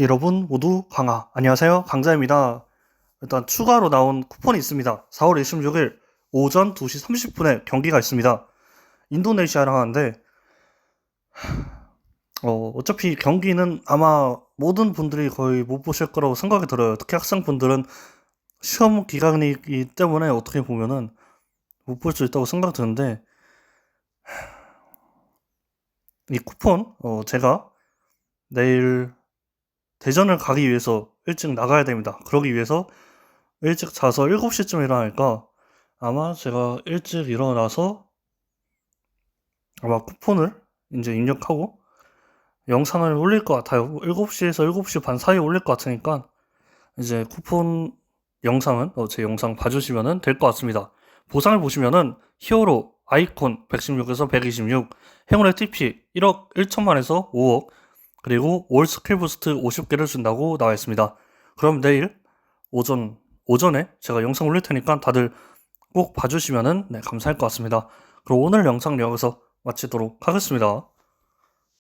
여러분 모두 강하 안녕하세요. 강자입니다. 일단 추가로 나온 쿠폰이 있습니다. 4월 26일 오전 2시 30분에 경기가 있습니다. 인도네시아랑 하는데 어, 어차피 경기는 아마 모든 분들이 거의 못 보실 거라고 생각이 들어요. 특히 학생분들은 시험 기간이기 때문에 어떻게 보면은 못 볼 수 있다고 생각 드는데 이 쿠폰 어, 제가 내일 대전을 가기 위해서 일찍 나가야 됩니다. 그러기 위해서 일찍 자서 7시쯤 일어나니까 아마 제가 일찍 일어나서 아마 쿠폰을 이제 입력하고 영상을 올릴 것 같아요. 7시에서 7시 반 사이에 올릴 것 같으니까 이제 쿠폰 영상은 어, 제 영상 봐주시면 될 것 같습니다. 보상을 보시면은 히어로 아이콘 116에서 126, 행운의 TP 1억 1천만에서 5억, 그리고 올 스킬 부스트 50개를 준다고 나와 있습니다. 그럼 내일 오전 오전에 제가 영상 올릴 테니까 다들 꼭 봐주시면은 네, 감사할 것 같습니다. 그럼 오늘 영상 여기서 마치도록 하겠습니다.